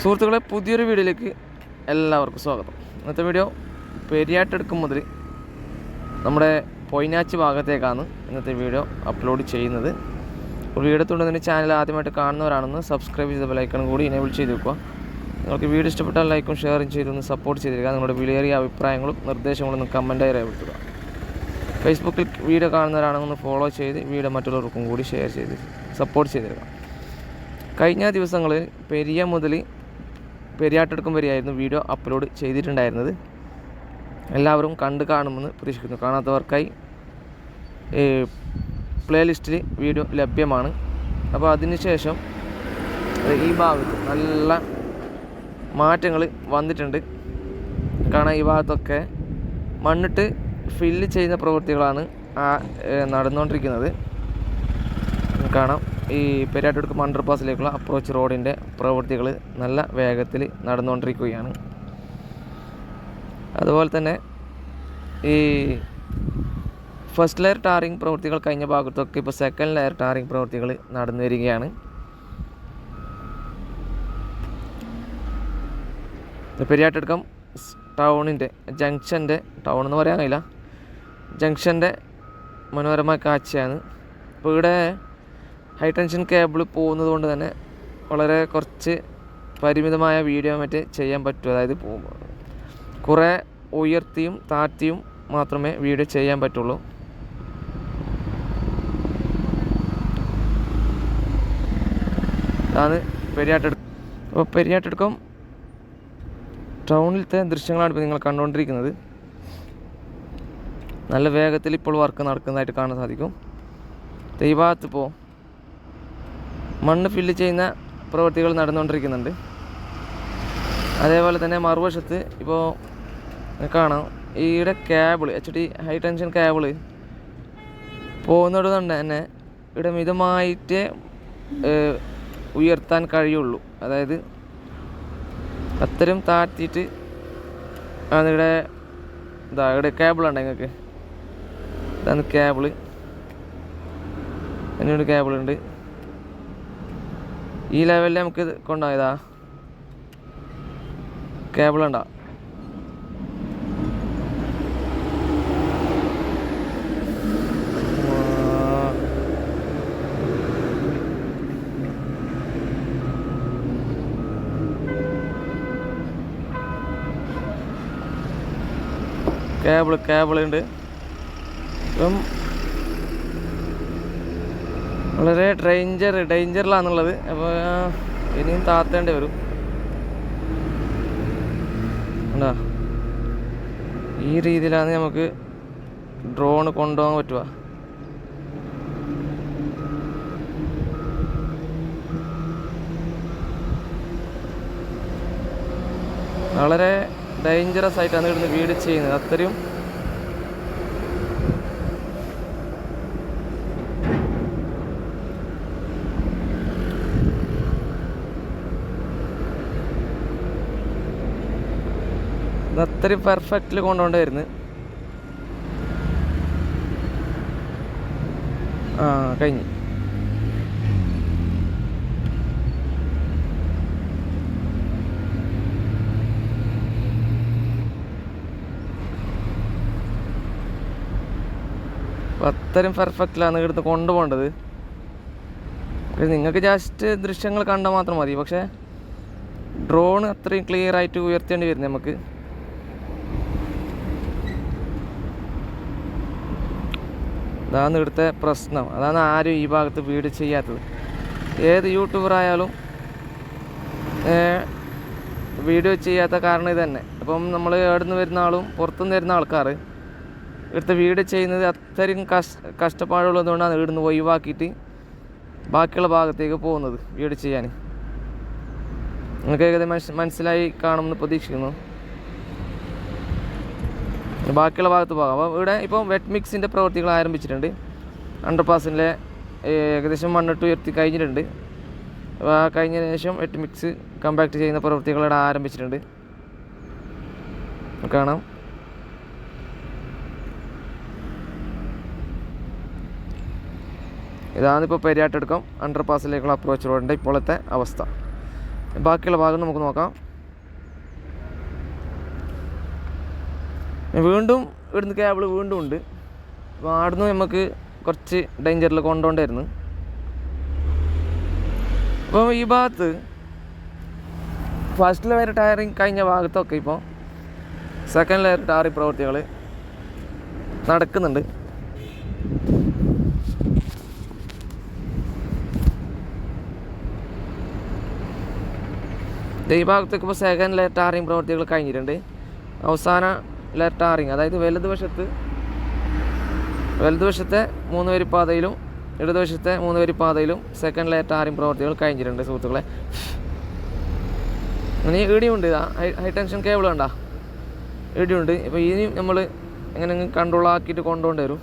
സുഹൃത്തുക്കളെ പുതിയൊരു വീഡിയോയിലേക്ക് എല്ലാവർക്കും സ്വാഗതം. ഇന്നത്തെ വീഡിയോ പെരിയാട്ടെടുക്കും മുതൽ നമ്മുടെ പൊയ്നാച്ച് ഭാഗത്തേക്കാണ് ഇന്നത്തെ വീഡിയോ അപ്ലോഡ് ചെയ്യുന്നത്. ഒരു വീഡിയോ തുടങ്ങുന്ന ചാനൽ ആദ്യമായിട്ട് കാണുന്നവരാണെന്ന് സബ്സ്ക്രൈബ് ചെയ്ത ബെലൈക്കൺ കൂടി എനേബിൾ ചെയ്ത് വെക്കുക. നിങ്ങൾക്ക് വീഡിയോ ഇഷ്ടപ്പെട്ടാൽ ലൈക്കും ഷെയറും ചെയ്തൊന്ന് സപ്പോർട്ട് ചെയ്തിരിക്കുക. നിങ്ങളുടെ വിലയേറിയ അഭിപ്രായങ്ങളും നിർദ്ദേശങ്ങളും ഒന്ന് കമന്റായി രേഖപ്പെടുത്തുക. ഫേസ്ബുക്കിൽ വീഡിയോ കാണുന്നവരാണെന്ന് ഫോളോ ചെയ്ത് വീഡിയോ മറ്റുള്ളവർക്കും കൂടി ഷെയർ ചെയ്ത് സപ്പോർട്ട് ചെയ്തിരിക്കുക. കഴിഞ്ഞ ദിവസങ്ങളിൽ പെരിയ മുതൽ പെരിയാട്ടെടുക്കും വരെയായിരുന്നു വീഡിയോ അപ്ലോഡ് ചെയ്തിട്ടുണ്ടായിരുന്നത്. എല്ലാവരും കണ്ട് കാണുമെന്ന് പ്രതീക്ഷിക്കുന്നു. കാണാത്തവർക്കായി പ്ലേലിസ്റ്റിൽ വീഡിയോ ലഭ്യമാണ്. അപ്പോൾ അതിനുശേഷം ഈ ഭാഗത്ത് നല്ല മാറ്റങ്ങൾ വന്നിട്ടുണ്ട്. കാരണം ഈ ഭാഗത്തൊക്കെ മണ്ണിട്ട് ഫില്ല് ചെയ്യുന്ന പ്രവൃത്തികളാണ് നടന്നുകൊണ്ടിരിക്കുന്നത്. കാണാം. ഈ പെരിയാട്ടെടുക്കും അണ്ടർപാസിലേക്കുള്ള അപ്രോച്ച് റോഡിന്റെ പ്രവൃത്തികൾ നല്ല വേഗത്തിൽ നടന്നുകൊണ്ടിരിക്കുകയാണ്. അതുപോലെ തന്നെ ഈ ഫസ്റ്റ് ലെയർ ടാറിങ് പ്രവൃത്തികൾ കഴിഞ്ഞ ഭാഗത്തൊക്കെ ഇപ്പോൾ സെക്കൻഡ് ലെയർ ടാറിങ് പ്രവൃത്തികൾ നടന്നു വരികയാണ്. പെരിയാട്ടടുക്കം ടൗണിന്റെ ജംഗ്ഷന്റെ ടൗൺ എന്ന് പറയാൻ കഴിയില്ല. ജംഗ്ഷന്റെ മനോഹരമായ കാഴ്ചയാണ്. ഇപ്പോൾ ഇവിടെ ഹൈ ടെൻഷൻ കേബിൾ പോകുന്നത് കൊണ്ട് തന്നെ വളരെ കുറച്ച് പരിമിതമായ വീഡിയോ മറ്റ് ചെയ്യാൻ പറ്റൂ. അതായത് കുറേ ഉയർത്തിയും താഴ്ത്തിയും മാത്രമേ വീഡിയോ ചെയ്യാൻ പറ്റുള്ളൂ. അതാണ് പെരിയാട്ടെടുക്കം അപ്പോൾ പെരിയാട്ടെടുക്കം ടൗണിലത്തെ ദൃശ്യങ്ങളാണ് ഇപ്പോൾ നിങ്ങൾ കണ്ടുകൊണ്ടിരിക്കുന്നത്. നല്ല വേഗത്തിൽ ഇപ്പോൾ വർക്ക് നടക്കുന്നതായിട്ട് കാണാൻ സാധിക്കും. ഈ ഭാഗത്ത് മണ്ണ് ഫില്ല് ചെയ്യുന്ന പ്രവൃത്തികൾ നടന്നുകൊണ്ടിരിക്കുന്നുണ്ട്. അതേപോലെ തന്നെ മറുവശത്ത് ഇപ്പോൾ കാണാം. ഈയുടെ cable H D high tension cable പോകുന്നത് കൊണ്ട് തന്നെ ഇവിടെ മിതമായിട്ട് ഉയർത്താൻ കഴിയുള്ളൂ. അതായത് അത്തരം താഴ്ത്തിയിട്ട് ആണ് ഇതാ ഇവിടെ കേബിളുണ്ട് നിങ്ങൾക്ക്? ഇതാണ് കേബിൾ അതിനൊരു കേബിളുണ്ട് ഈ ലെവലിൽ നമുക്ക് കൊണ്ടുപോയതാ. കേബിൾ ഉണ്ടാ കേബിൾ കേബിൾ ഉണ്ട് വളരെ ഡേഞ്ചർ ഡേഞ്ചറിലാണെന്നുള്ളത് അപ്പോൾ ഇനിയും താത്തേണ്ടി വരും. കണ്ടാ? ഈ രീതിയിലാണ് നമുക്ക് ഡ്രോണ് കൊണ്ടുപോകാൻ പറ്റുക. വളരെ ഡേഞ്ചറസ് ആയിട്ടാണ് ഇവിടുന്ന് വീട് ചെയ്യുന്നത്. അത്രയും ഇത് അത്രയും പെർഫെക്റ്റിൽ കൊണ്ടുകൊണ്ട് വരുന്നത് ആ കഴിഞ്ഞു. അത്രയും പെർഫെക്റ്റിലാണ് ഇവിടുന്ന് കൊണ്ടുപോകേണ്ടത്. നിങ്ങൾക്ക് ജസ്റ്റ് ദൃശ്യങ്ങൾ കണ്ടാൽ മാത്രം മതി. പക്ഷേ ഡ്രോൺ അത്രയും ക്ലിയർ ആയിട്ട് ഉയർത്തേണ്ടി വരും നമുക്ക്. അതാണ് ഇവിടുത്തെ പ്രശ്നം. അതാണ് ആരും ഈ ഭാഗത്ത് വീട് ചെയ്യാത്തത്. ഏത് യൂട്യൂബർ ആയാലും വീഡിയോ ചെയ്യാത്ത കാരണം ഇത് തന്നെ അപ്പം നമ്മൾ എവിടുന്ന് വരുന്ന ആളും പുറത്തുനിന്ന് വരുന്ന ആൾക്കാർ ഇവിടുത്തെ വീട് ചെയ്യുന്നത് അത്രയും കഷ് കഷ്ടപ്പാടുള്ളതുകൊണ്ടാണ് ഇവിടുന്ന് ഒഴിവാക്കിയിട്ട് ബാക്കിയുള്ള ഭാഗത്തേക്ക് പോകുന്നത് വീട് ചെയ്യാൻ. നിങ്ങൾക്ക് ഏകദേശം മനസ് മനസ്സിലായി കാണുമെന്ന് പ്രതീക്ഷിക്കുന്നു. ബാക്കിയുള്ള ഭാഗത്ത് പോകാം. അപ്പോൾ ഇവിടെ ഇപ്പോൾ വെറ്റ് മിക്സിന്റെ പ്രവൃത്തികൾ ആരംഭിച്ചിട്ടുണ്ട്. അണ്ടർ പാസിലെ ഏകദേശം മണ്ണിട്ട് ഉയർത്തി കഴിഞ്ഞിട്ടുണ്ട്. അപ്പോൾ ആ കഴിഞ്ഞതിന് ശേഷം വെറ്റ് മിക്സ് കമ്പാക്ട് ചെയ്യുന്ന പ്രവൃത്തികൾ ഇവിടെ ആരംഭിച്ചിട്ടുണ്ട്. കാണാം. ഇതാണ് ഇപ്പോൾ പെരിയാട്ടെടുക്കം അണ്ടർ പാസിലേക്കുള്ള അപ്രോച്ച് റോഡിന്റെ ഇപ്പോഴത്തെ അവസ്ഥ. ബാക്കിയുള്ള ഭാഗം നമുക്ക് നോക്കാം. വീണ്ടും ഇവിടുന്ന് കേബിൾ വീണ്ടും ഉണ്ട്. അപ്പോൾ അവിടുന്ന് നമുക്ക് കുറച്ച് ഡേഞ്ചറിൽ കൊണ്ടുകൊണ്ടായിരുന്നു അപ്പോൾ ഈ ഭാഗത്ത് ഫസ്റ്റ് ലെയർ ടയറിങ് കഴിഞ്ഞ ഭാഗത്തൊക്കെ ഇപ്പോൾ സെക്കൻഡ് ലെയർ ടയറിങ് പ്രവൃത്തികൾ നടക്കുന്നുണ്ട്. ഈ ഭാഗത്തേക്ക് ഇപ്പോൾ സെക്കൻഡ് ലെയർ ടാറിങ് പ്രവൃത്തികൾ കഴിഞ്ഞിട്ടുണ്ട്. അവസാന ലെയർ ടാറിങ് അതായത് വലതുവശത്ത് വലതുവശത്തെ മൂന്ന് വരി പാതയിലും ഇടതുവശത്തെ മൂന്ന് വരി പാതയിലും സെക്കൻഡ് ലെറ്റാറിങ് പ്രവർത്തികൾ കഴിഞ്ഞിട്ടുണ്ട് സുഹൃത്തുക്കളെ. ഇനി ഇടിയുണ്ട്. ഇതാ ഹൈ ടെൻഷൻ കേബിൾ കണ്ട? ഇടിയുണ്ട്. ഇപ്പോൾ ഇനി നമ്മൾ എങ്ങനെ കൺട്രോൾ ആക്കിയിട്ട് കൊണ്ടുകൊണ്ട് വരും.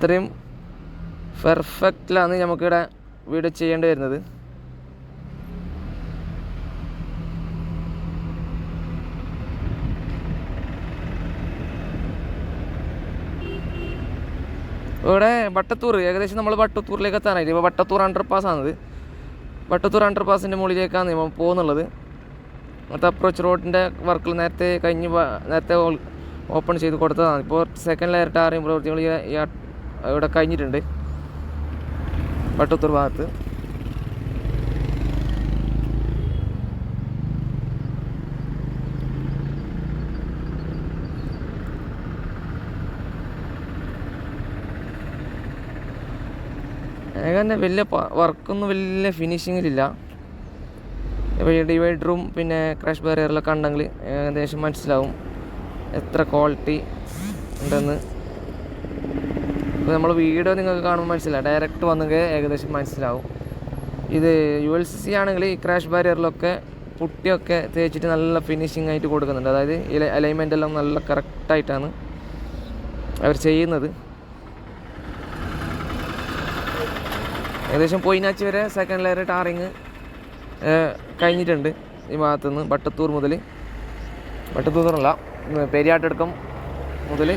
അത്രയും പെർഫെക്റ്റിലാണ് നമുക്കിവിടെ വീഡിയോ ചെയ്യേണ്ടി വരുന്നത്. ഇവിടെ വട്ടത്തൂർ ഏകദേശം നമ്മൾ വട്ടത്തൂരിലേക്ക് എത്താനായിട്ട്. ഇപ്പോൾ വട്ടത്തൂർ അണ്ടർ പാസ് ആണത്. വട്ടത്തൂർ അണ്ടർ പാസിന്റെ മുകളിലേക്കാണ് നമ്മൾ പോകുന്നുള്ളത്. മറ്റേ അപ്രോച്ച് റോഡിന്റെ വർക്കിൽ നേരത്തെ കഴിഞ്ഞ് നേരത്തെ ഓപ്പൺ ചെയ്ത് കൊടുത്തതാണ്. ഇപ്പോൾ സെക്കൻഡ് ലെയർ ടാറിയും പ്രവൃത്തികൾ ഈ- ഇവിടെ കഴിഞ്ഞിട്ടുണ്ട്. വട്ടത്തൂർ ഭാഗത്ത്. ഏകദേശം വലിയ വർക്കൊന്നും വലിയ ഫിനിഷിങ്ങിലില്ല. ഇപ്പോൾ ഈ ഡിവൈഡറും പിന്നെ ക്രാഷ് ബാരിയറിലൊക്കെ ഉണ്ടെങ്കിൽ ഏകദേശം മനസ്സിലാവും എത്ര ക്വാളിറ്റി ഉണ്ടെന്ന്. ഇപ്പോൾ നമ്മൾ വീഡിയോ നിങ്ങൾക്ക് കാണുമ്പോൾ മനസ്സിലാവും ഡയറക്റ്റ് വന്നെങ്കിൽ ഏകദേശം മനസ്സിലാവും. ഇത് യു എൽ സി സി ആണെങ്കിൽ ഈ ക്രാഷ് ബാരിയറിലൊക്കെ പുട്ടിയൊക്കെ തേച്ചിട്ട് നല്ല ഫിനിഷിംഗ് ആയിട്ട് കൊടുക്കുന്നുണ്ട്. അതായത് അലൈൻമെന്റ് എല്ലാം നല്ല കറക്റ്റായിട്ടാണ് അവർ ചെയ്യുന്നത്. ഏകദേശം പൊയിനാച്ചി വരെ സെക്കൻഡ് ലെയർ ടാറിങ് കഴിഞ്ഞിട്ടുണ്ട് ഈ ഭാഗത്തു നിന്ന് ബട്ടത്തൂർ മുതൽ ബട്ടത്തൂർ വട്ടത്തൂർന്നല്ല പെരിയാട്ടടുക്കം മുതൽ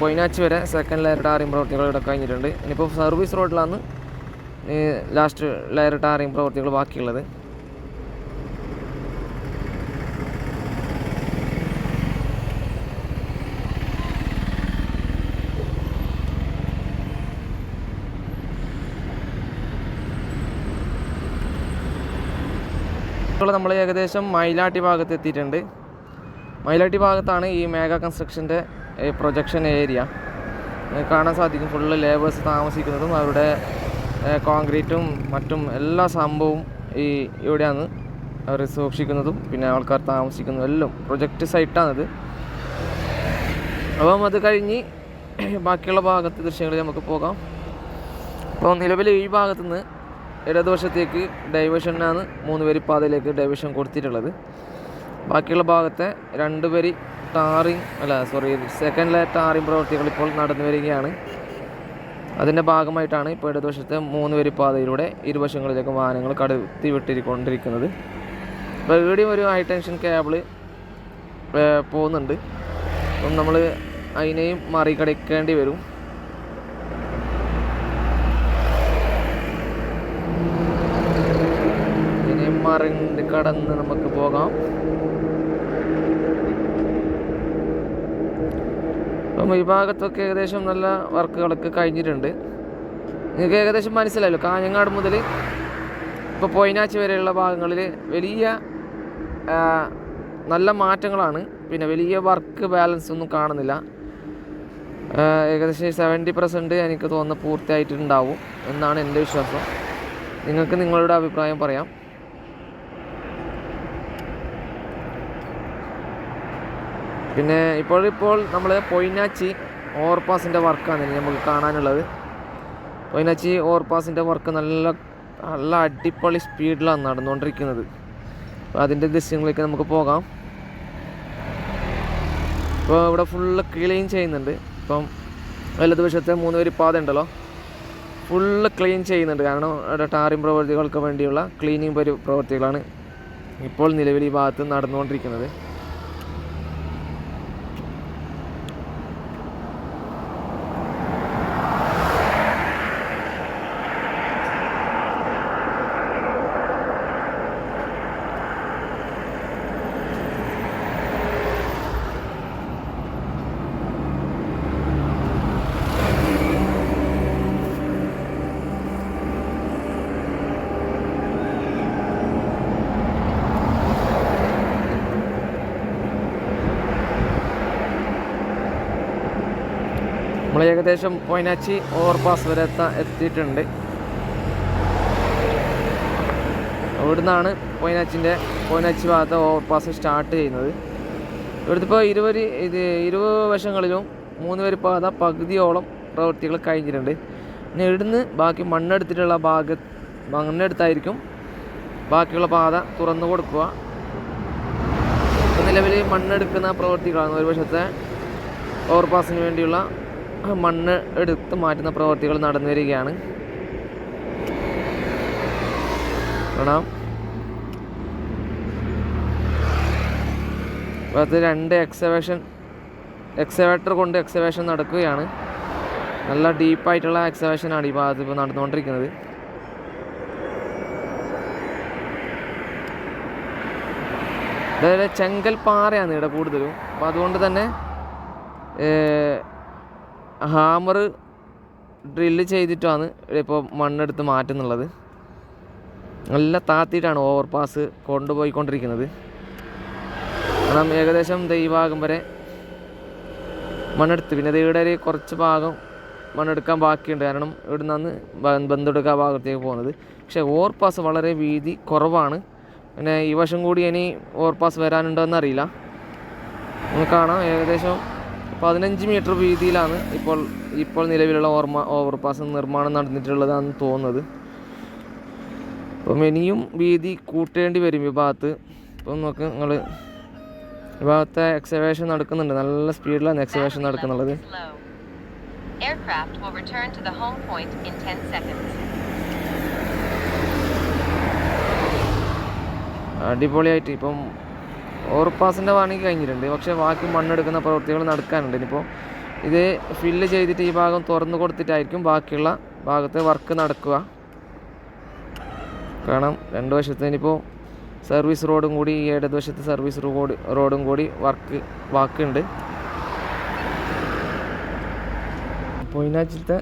പൊയിനാച്ചി വരെ സെക്കൻഡ് ലെയർ ടാറിങ് പ്രവൃത്തികൾ ഇവിടെ കഴിഞ്ഞിട്ടുണ്ട്. ഇനിയിപ്പോൾ സർവീസ് റോഡിലാണ് ലാസ്റ്റ് ലെയർ ടാറിങ് പ്രവൃത്തികൾ ബാക്കിയുള്ളത്. നമ്മൾ ഏകദേശം മൈലാട്ടി ഭാഗത്ത് എത്തിയിട്ടുണ്ട്. മൈലാട്ടി ഭാഗത്താണ് ഈ മേഘ കൺസ്ട്രക്ഷന്റെ പ്രൊജക്ഷൻ ഏരിയ കാണാൻ സാധിക്കും. ഫുള്ള് ലേബേഴ്സ് താമസിക്കുന്നതും അവരുടെ കോൺക്രീറ്റും മറ്റും എല്ലാ സംഭവവും ഈ ഇവിടെയാണ് അവർ സൂക്ഷിക്കുന്നതും. പിന്നെ ആൾക്കാർ താമസിക്കുന്നതും എല്ലാം പ്രൊജക്റ്റ് സൈറ്റാണിത് അപ്പം അത് കഴിഞ്ഞ് ബാക്കിയുള്ള ഭാഗത്ത് ദൃശ്യങ്ങളിൽ നമുക്ക് പോകാം. അപ്പോൾ നിലവിൽ ഈ ഭാഗത്തു നിന്ന് ഇടതുവശത്തേക്ക് ഡൈവേഷനാണ് മൂന്ന് വരി പാതയിലേക്ക് ഡൈവേഷൻ കൊടുത്തിട്ടുള്ളത്. ബാക്കിയുള്ള ഭാഗത്തെ രണ്ട് വരി ടാറിങ് അല്ല സോറി സെക്കൻഡ് ലെയർ ടാറിങ് പ്രവൃത്തികൾ ഇപ്പോൾ നടന്നു വരികയാണ്. അതിന്റെ ഭാഗമായിട്ടാണ് ഇപ്പോൾ ഇടതുവശത്തെ മൂന്ന് വരി പാതയിലൂടെ ഇരുവശങ്ങളിലേക്ക് വാഹനങ്ങൾ കടത്തി വിട്ടിരിക്കൊണ്ടിരിക്കുന്നത് അപ്പോൾ ഇവിടെയും ഒരു ഹൈ ടെൻഷൻ കേബിൾ പോകുന്നുണ്ട്. അപ്പം നമ്മൾ അതിനെയും മറികടക്കേണ്ടി വരും. ഇതിനെ മറി കടന്ന് നമുക്ക് പോകാം. അപ്പം ഈ ഭാഗത്തൊക്കെ ഏകദേശം നല്ല വർക്കുകളൊക്കെ കഴിഞ്ഞിട്ടുണ്ട്. നിങ്ങൾക്ക് ഏകദേശം മനസ്സിലായല്ലോ കാഞ്ഞങ്ങാട് മുതൽ ഇപ്പോൾ പൊയിനാച്ചി വരെയുള്ള ഭാഗങ്ങളിൽ വലിയ നല്ല മാറ്റങ്ങളാണ്. പിന്നെ വലിയ വർക്ക് ബാലൻസ് ഒന്നും കാണുന്നില്ല. ഏകദേശം സെവന്റി പെർസെന്റ് എനിക്ക് തോന്നുന്നു പൂർത്തിയായിട്ടുണ്ടാവും എന്നാണ് എന്റെ വിശ്വാസം. നിങ്ങൾക്ക് നിങ്ങളുടെ അഭിപ്രായം പറയാം. പിന്നെ ഇപ്പോഴിപ്പോൾ നമ്മൾ പൊയിനാച്ചി ഓവർപാസിന്റെ വർക്കാണ് നമുക്ക് കാണാനുള്ളത്. പൊയിനാച്ചി ഓവർപാസിന്റെ വർക്ക് നല്ല നല്ല അടിപൊളി സ്പീഡിലാണ് നടന്നുകൊണ്ടിരിക്കുന്നത്. അപ്പോൾ അതിന്റെ ദൃശ്യങ്ങളിലേക്ക് നമുക്ക് പോകാം. ഇപ്പോൾ ഇവിടെ ഫുള്ള് ക്ലീൻ ചെയ്യുന്നുണ്ട്. ഇപ്പം വലതുവശത്തെ മൂന്ന് വരി പാത ഉണ്ടല്ലോ ഫുള്ള് ക്ലീൻ ചെയ്യുന്നുണ്ട്. കാരണം അവിടെ ടാറിംഗ് പ്രവൃത്തികൾക്ക് വേണ്ടിയുള്ള ക്ലീനിങ് പരി പ്രവൃത്തികളാണ് ഇപ്പോൾ നിലവിൽ ഈ ഭാഗത്ത് നടന്നുകൊണ്ടിരിക്കുന്നത്. ഏകദേശം വയനാച്ചി ഓവർപാസ് വരെ എത്താൻ എത്തിയിട്ടുണ്ട്. ഇവിടുന്നാണ് പൊയിനാച്ചിന്റെ പൊയിനാച്ചി ഭാഗത്തെ ഓവർപാസ് സ്റ്റാർട്ട് ചെയ്യുന്നത്. ഇവിടുത്തെ ഇപ്പോൾ ഇരുവരി ഇത് ഇരുപത് വശങ്ങളിലും മൂന്ന് പേര് പാത പകുതിയോളം പ്രവൃത്തികൾ കഴിഞ്ഞിട്ടുണ്ട്. പിന്നെ ഇവിടുന്ന് ബാക്കി മണ്ണെടുത്തിട്ടുള്ള ഭാഗ മണ്ണെടുത്തായിരിക്കും ബാക്കിയുള്ള പാത തുറന്നു കൊടുക്കുക. നിലവിൽ മണ്ണെടുക്കുന്ന പ്രവൃത്തികളാണ് ഒരു വശത്തെ ഓവർപാസിന് വേണ്ടിയുള്ള മണ്ണ് എടുത്ത് മാറ്റുന്ന പ്രവർത്തികൾ നടന്നു വരികയാണ്. കാണാം. അത് രണ്ട് എക്സവേഷൻ എക്സവേറ്റർ കൊണ്ട് എക്സവേഷൻ നടക്കുകയാണ്. നല്ല ഡീപ്പായിട്ടുള്ള എക്സവേഷനാണ് ഈ ഭാഗത്ത് ഇപ്പോൾ നടന്നുകൊണ്ടിരിക്കുന്നത്. അതായത് ചെങ്കൽ പാറയാണ് ഇവിടെ കൂടുതലും. അപ്പോൾ അതുകൊണ്ട് തന്നെ ഹാമർ ഡ്രില്ല് ചെയ്തിട്ടാണ് ഇപ്പോൾ മണ്ണെടുത്ത് മാറ്റുന്നുള്ളത്. നല്ല താത്തിയിട്ടാണ് ഓവർ പാസ് കൊണ്ടുപോയിക്കൊണ്ടിരിക്കുന്നത്. കാരണം ഏകദേശം ഈ വരെ മണ്ണെടുത്ത്. പിന്നെ ഇവിടെ ഒരു കുറച്ച് ഭാഗം മണ്ണെടുക്കാൻ ബാക്കിയുണ്ട്. കാരണം ഇവിടെ നിന്നാണ് ബന്ധെടുക്കാൻ ഭാഗത്തേക്ക് പോകുന്നത്. പക്ഷേ ഓവർ പാസ് വളരെ വീതി കുറവാണ്. പിന്നെ ഈ വശം കൂടി ഇനി ഓവർ പാസ് വരാനുണ്ടോ എന്നറിയില്ല കാണാം. ഏകദേശം പതിനഞ്ച് മീറ്റർ വീതിയിലാണ് ഇപ്പോൾ ഇപ്പോൾ നിലവിലുള്ള ഓർമ്മ ഓവർപാസ് നിർമ്മാണം നടന്നിട്ടുള്ളതാണ് തോന്നുന്നത് അപ്പം ഇനിയും വീതി കൂട്ടേണ്ടി വരും ഈ ഭാഗത്ത് ഇപ്പം നോക്ക് നിങ്ങൾ ഈ ഭാഗത്തെ എക്സവേഷൻ നടക്കുന്നുണ്ട് നല്ല സ്പീഡിലാണ് എക്സവേഷൻ നടക്കുന്നുള്ളത് is low. Aircraft will return to the home point in 10 seconds. അടിപൊളിയായിട്ട് ഇപ്പം ഓവർപാസിന്റെ പണി കഴിഞ്ഞിട്ടുണ്ട്. പക്ഷേ ബാക്കി മണ്ണെടുക്കുന്ന പ്രവൃത്തികൾ നടക്കാനുണ്ട്. ഇനിയിപ്പോൾ ഇത് ഫില്ല് ചെയ്തിട്ട് ഈ ഭാഗം തുറന്നു കൊടുത്തിട്ടായിരിക്കും ബാക്കിയുള്ള ഭാഗത്തെ വർക്ക് നടക്കുക. കാരണം രണ്ട് വശത്ത് ഇനിയിപ്പോൾ സർവീസ് റോഡും കൂടി ഈ ഇടതുവശത്ത് സർവീസ് റോഡ് റോഡും കൂടി വർക്ക് ബാക്കിയുണ്ട്. പൊയിനാച്ചിലത്തെ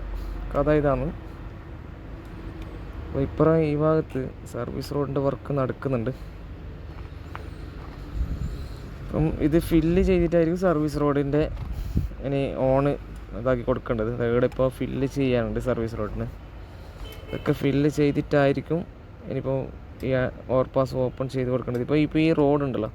കഥ ഇതാണ്. അപ്പോൾ ഇപ്പുറം ഈ ഭാഗത്ത് സർവീസ് റോഡിന്റെ വർക്ക് നടക്കുന്നുണ്ട്. അപ്പം ഇത് ഫില്ല് ചെയ്തിട്ടായിരിക്കും സർവീസ് റോഡിന്റെ ഇനി ഓണ് ഇതാക്കി കൊടുക്കേണ്ടത്. ഇവിടെ ഇപ്പോൾ ഫില്ല് ചെയ്യാനുണ്ട് സർവീസ് റോഡിന് ഇതൊക്കെ ഫില്ല് ചെയ്തിട്ടായിരിക്കും ഇനിയിപ്പോൾ ഈ ഓവർപാസ് ഓപ്പൺ ചെയ്ത് കൊടുക്കേണ്ടത്. ഇപ്പോൾ ഇപ്പോൾ ഈ റോഡുണ്ടല്ലോ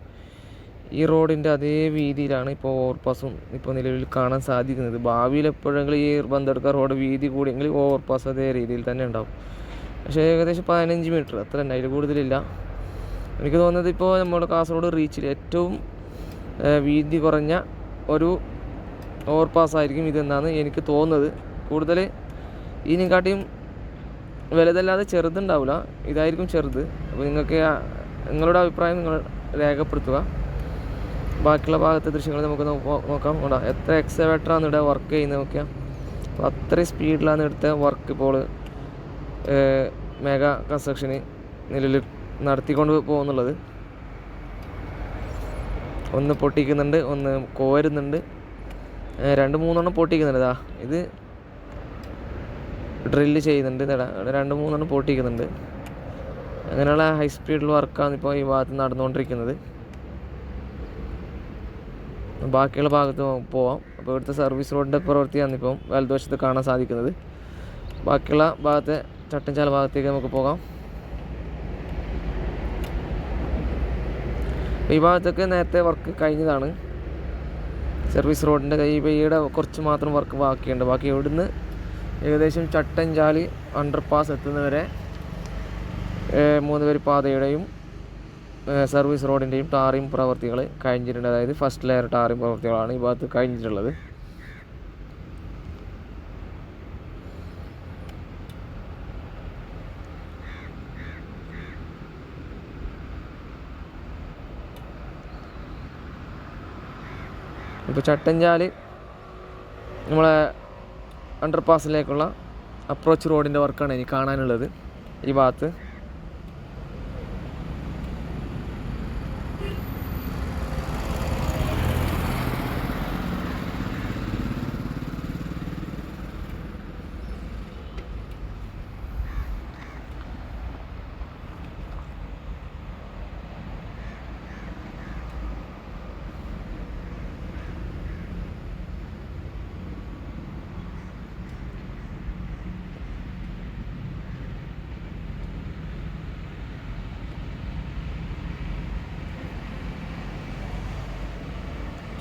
ഈ റോഡിന്റെ അതേ വീതിയിലാണ് ഇപ്പോൾ ഓവർപാസും ഇപ്പോൾ നിലവിൽ കാണാൻ സാധിക്കുന്നത്. ഭാവിയിൽ എപ്പോഴെങ്കിലും ഈ ബന്തെടുക്ക റോഡ് വീതി കൂടിയെങ്കിൽ ഓവർപാസ് അതേ രീതിയിൽ തന്നെ ഉണ്ടാവും. പക്ഷേ ഏകദേശം പതിനഞ്ച് മീറ്റർ അത്ര തന്നെ അതിൽ കൂടുതലില്ല. എനിക്ക് തോന്നുന്നത് ഇപ്പോൾ നമ്മുടെ കാസർഗോഡ് റീച്ചിൽ ഏറ്റവും വീതി കുറഞ്ഞ ഒരു ഓവർ പാസ് ആയിരിക്കും ഇതെന്നാണ് എനിക്ക് തോന്നുന്നത്. കൂടുതൽ ഇതിനെക്കാട്ടിയും വലുതല്ലാതെ ചെറുതുണ്ടാവില്ല ഇതായിരിക്കും ചെറുത്. അപ്പോൾ നിങ്ങൾക്ക് നിങ്ങളുടെ അഭിപ്രായം നിങ്ങൾ രേഖപ്പെടുത്തുക. ബാക്കിയുള്ള ഭാഗത്തെ ദൃശ്യങ്ങൾ നമുക്ക് നോക്കാം. ഉണ്ടാ എത്ര എക്സവേറ്ററാണ് ഇവിടെ വർക്ക് ചെയ്യുന്നത് നോക്കിയാൽ അപ്പോൾ അത്രയും സ്പീഡിലാണ് ഇവിടുത്തെ വർക്ക് ഇപ്പോൾ മെഗാ കൺസ്ട്രക്ഷന് നിലവിൽ നടത്തിക്കൊണ്ട് പോകുന്നുള്ളത്. ഒന്ന് പൊട്ടിക്കുന്നുണ്ട് ഒന്ന് കോരുന്നുണ്ട്. രണ്ട് മൂന്നെണ്ണം പൊട്ടിക്കുന്നുണ്ട് ഇതാ ഇത് ഡ്രില്ല് ചെയ്യുന്നുണ്ട്. ഇതാ രണ്ട് മൂന്നെണ്ണം പൊട്ടിക്കുന്നുണ്ട്. അങ്ങനെയുള്ള ഹൈ സ്പീഡിൽ വർക്കാണ് ഇപ്പോൾ ഈ ഭാഗത്ത് നടന്നുകൊണ്ടിരിക്കുന്നത്. ബാക്കിയുള്ള ഭാഗത്ത് പോവാം. അപ്പോൾ ഇവിടുത്തെ സർവീസ് റോഡിന്റെ പ്രവൃത്തിയാണ് ഇപ്പം വലതുവശത്ത് കാണാൻ സാധിക്കുന്നത്. ബാക്കിയുള്ള ഭാഗത്തെ ചട്ടഞ്ചാല ഭാഗത്തേക്ക് നമുക്ക് പോകാം. ഈ ഭാഗത്തൊക്കെ നേരത്തെ വർക്ക് കഴിഞ്ഞതാണ്. സർവീസ് റോഡിന്റെ ഈടെ കുറച്ച് മാത്രം വർക്ക് ബാക്കിയുണ്ട്. ബാക്കി ഇവിടുന്ന് ഏകദേശം ചട്ടഞ്ചാലി അണ്ടർപാസ് എത്തുന്നവരെ ഏഹ്, മൂന്ന് പേര് പാതയുടെയും സർവീസ് റോഡിന്റെയും ടാറിംഗ് പ്രവർത്തികൾ കഴിഞ്ഞിട്ടുണ്ട്. അതായത് ഫസ്റ്റ് ലെയർ ടാറിംഗ് പ്രവർത്തികളാണ് ഈ ഭാഗത്ത് കഴിഞ്ഞിട്ടുള്ളത്. ഇപ്പോൾ ചട്ടഞ്ചാൽ നമ്മളെ അണ്ടർ പാസിലേക്കുള്ള അപ്രോച്ച് റോഡിന്റെ വർക്കാണ് ഇനി കാണാനുള്ളത്. ഈ ഭാഗത്ത്.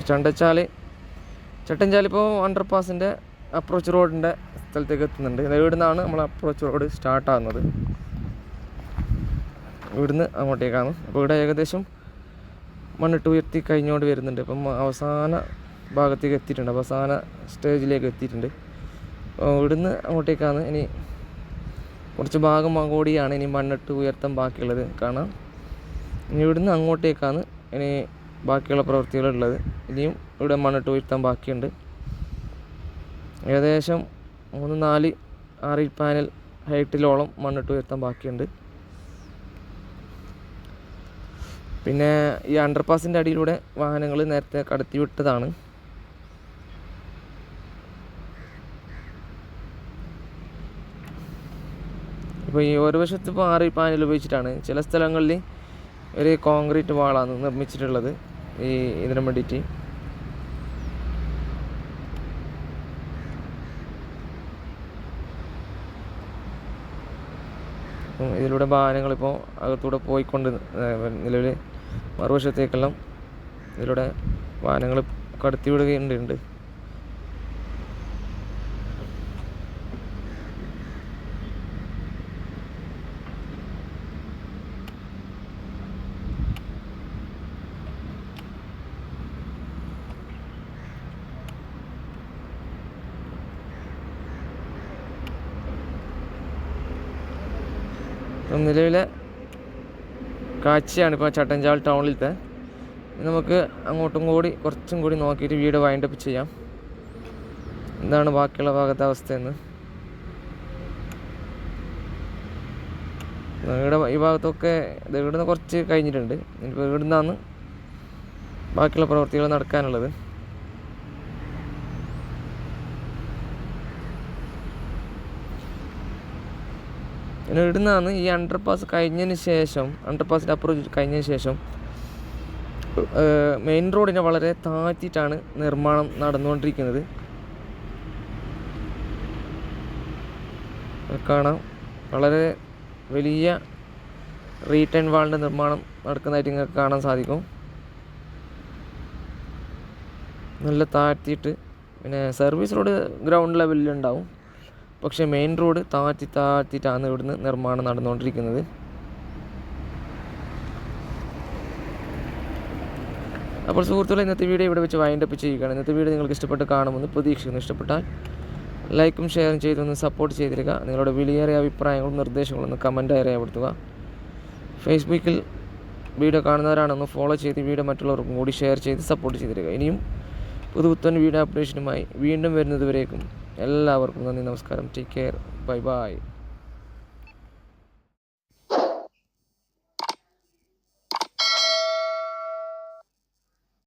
ചണ്ടച്ചാൽ ചട്ടഞ്ചാൽ ഇപ്പോൾ അണ്ടർ പാസിന്റെ അപ്രോച്ച് റോഡിന്റെ സ്ഥലത്തേക്ക് എത്തുന്നുണ്ട്. ഇവിടെ ഇവിടുന്നാണ് നമ്മൾ അപ്രോച്ച് റോഡ് സ്റ്റാർട്ട് ആകുന്നത് ഇവിടുന്ന് അങ്ങോട്ടേക്കാണ്. അപ്പോൾ ഇവിടെ ഏകദേശം മണ്ണിട്ട് ഉയർത്തി കഴിഞ്ഞുകൊണ്ട് വരുന്നുണ്ട്. അപ്പം അവസാന ഭാഗത്തേക്ക് എത്തിയിട്ടുണ്ട്. അവസാന സ്റ്റേജിലേക്ക് എത്തിയിട്ടുണ്ട്. ഇവിടുന്ന് അങ്ങോട്ടേക്കാണ്. ഇനി കുറച്ച് ഭാഗം കൂടിയാണ് ഇനി മണ്ണിട്ട് ഉയർത്താൻ ബാക്കിയുള്ളത്. കാണാം. ഇനി ഇവിടുന്ന് അങ്ങോട്ടേക്കാണ്. ഇനി ബാക്കിയുള്ള പ്രവൃത്തികളുള്ളത്. ഇനിയും ഇവിടെ മണ്ണിട്ട് വീഴ്ത്താൻ ബാക്കിയുണ്ട്. ഏകദേശം മൂന്ന് നാല് ആറ് പാനൽ ഹൈറ്റിലോളം മണ്ണിട്ട് ഉയർത്താൻ ബാക്കിയുണ്ട്. പിന്നെ ഈ അണ്ടർപാസിന്റെ അടിയിലൂടെ വാഹനങ്ങൾ നേരത്തെ കടത്തി വിട്ടതാണ് ഇപ്പോൾ ഈ ഒരു വശത്ത് ഇപ്പോൾ ആറ് പാനൽ ഉപയോഗിച്ചിട്ടാണ്. ചില സ്ഥലങ്ങളിൽ ഒരു കോൺക്രീറ്റ് വാളാണ് നിർമ്മിച്ചിട്ടുള്ളത്. ഈ ഇതിനു വേണ്ടിയിട്ട് ഇതിലൂടെ വാഹനങ്ങളിപ്പോൾ അകത്തൂടെ പോയിക്കൊണ്ട് നിലവിൽ മറുവശത്തേക്കെല്ലാം ഇതിലൂടെ വാഹനങ്ങൾ കടത്തി വിടുകയുണ്ട് നിലവിലെ കാഴ്ചയാണ് ഇപ്പോൾ ചട്ടഞ്ചാൽ ടൗണിലത്തെ. നമുക്ക് അങ്ങോട്ടും കൂടി കുറച്ചും കൂടി നോക്കിയിട്ട് വീട് വൈൻഡപ്പ് ചെയ്യാം. എന്താണ് ബാക്കിയുള്ള ഭാഗത്തെ അവസ്ഥയെന്ന് ഇവിടെ ഈ ഭാഗത്തൊക്കെ ഇവിടുന്ന് കുറച്ച് കഴിഞ്ഞിട്ടുണ്ട്. ഇനിയിപ്പോൾ ഇവിടുന്നാണ് ബാക്കിയുള്ള പ്രവൃത്തികൾ നടക്കാനുള്ളത്. പിന്നെ ഇവിടുന്നാണ് ഈ അണ്ടർ പാസ് കഴിഞ്ഞതിന് ശേഷം അണ്ടർ പാസിന്റെ അപ്രോച്ച് കഴിഞ്ഞതിന് ശേഷം മെയിൻ റോഡിനെ വളരെ താഴ്ത്തിയിട്ടാണ് നിർമ്മാണം നടന്നുകൊണ്ടിരിക്കുന്നത്. കാണാം. വളരെ വലിയ റീറ്റേൺ വാളിന്റെ നിർമ്മാണം നടക്കുന്നതായിട്ട് നിങ്ങൾക്ക് കാണാൻ സാധിക്കും. നല്ല താഴ്ത്തിയിട്ട് പിന്നെ സർവീസ് റോഡ് ഗ്രൗണ്ട് ലെവലിൽ ഉണ്ടാവും. പക്ഷേ മെയിൻ റോഡ് താഴ്ത്തി താഴ്ത്തിയിട്ടാണ് ഇവിടുന്ന് നിർമ്മാണം നടന്നുകൊണ്ടിരിക്കുന്നത്. അപ്പോൾ സുഹൃത്തുക്കളെ ഇന്നത്തെ വീഡിയോ ഇവിടെ വെച്ച് വൈൻഡപ്പ് ചെയ്യുകയാണ്. ഇന്നത്തെ വീഡിയോ നിങ്ങൾക്ക് ഇഷ്ടപ്പെട്ട് കാണുമെന്ന് പ്രതീക്ഷിക്കുന്നു. ഇഷ്ടപ്പെട്ടാൽ ലൈക്കും ഷെയറും ചെയ്തൊന്ന് സപ്പോർട്ട് ചെയ്തിരിക്കുക. നിങ്ങളുടെ വിലയേറിയ അഭിപ്രായങ്ങളും നിർദ്ദേശങ്ങളും ഒന്ന് കമന്റായി രേഖപ്പെടുത്തുക. ഫേസ്ബുക്കിൽ വീഡിയോ കാണുന്നവരാണൊന്ന് ഫോളോ ചെയ്ത് വീഡിയോ മറ്റുള്ളവർക്കും കൂടി ഷെയർ ചെയ്ത് സപ്പോർട്ട് ചെയ്തിരിക്കുക. ഇനിയും പുതുപുത്തൻ വീഡിയോ അപ്ഡേഷനുമായി വീണ്ടും വരുന്നതുവരേക്കും. എല്ലാവർക്കും നന്ദി നമസ്കാരം. Take care bye bye